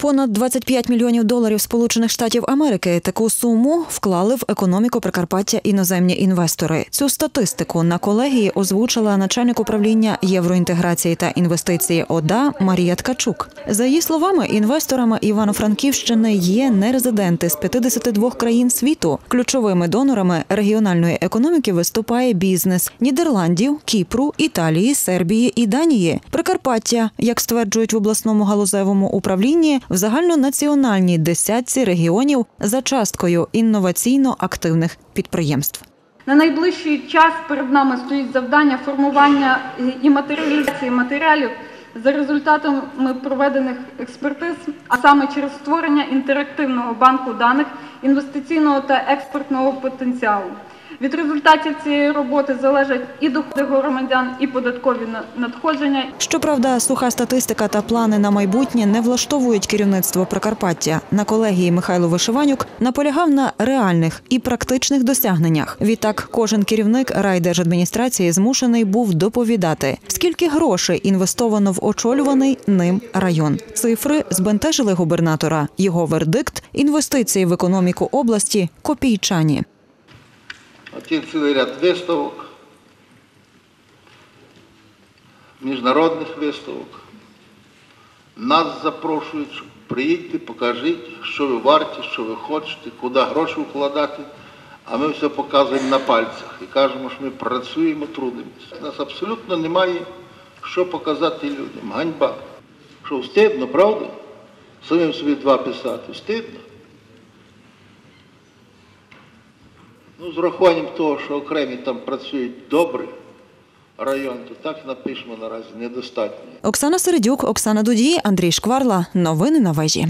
Понад 25 мільйонів доларів Сполучених Штатів Америки таку суму вклали в економіку Прикарпаття іноземні інвестори. Цю статистику на колегії озвучила начальник управління євроінтеграції та інвестиції ОДА Марія Ткачук. За її словами, інвесторами Івано-Франківщини є нерезиденти з 52 країн світу. Ключовими донорами регіональної економіки виступає бізнес Нідерландів, Кіпру, Італії, Сербії і Данії. Прикарпаття, як стверджують в обласному галузевому управлінні, в загальнонаціональній десятці регіонів за часткою інноваційно активних підприємств. На найближчий час перед нами стоїть завдання формування і матеріалізації матеріалів за результатами проведених експертиз, а саме через створення інтерактивного банку даних інвестиційного та експортного потенціалу. Від результатів цієї роботи залежать і доходи громадян, і податкові на- надходження, Щоправда, суха статистика та плани на майбутнє не влаштовують керівництво Прикарпаття. На колегії Михайло Вишиванюк наполягав на реальних і практичних досягненнях. Відтак, кожен керівник райдержадміністрації змушений був доповідати, скільки грошей інвестовано в очолюваний ним район. Цифри збентежили губернатора. Його вердикт інвестиції в економіку області копійчані. Є цілий ряд виставок, міжнародних виставок. Нас запрошують, що приїдьте, покажіть, що ви варті, що ви хочете, куди гроші вкладати. А ми все показуємо на пальцях і кажемо, що ми працюємо, трудимося. У нас абсолютно немає що показати людям. Ганьба. Що встидно, правда? Самим собі два писати. Встидно. Ну, з урахуванням того, що окремі там працюють добре, район, то так напишемо наразі недостатньо. Оксана Середюк, Оксана Дудій, Андрій Шкварла. Новини на вежі.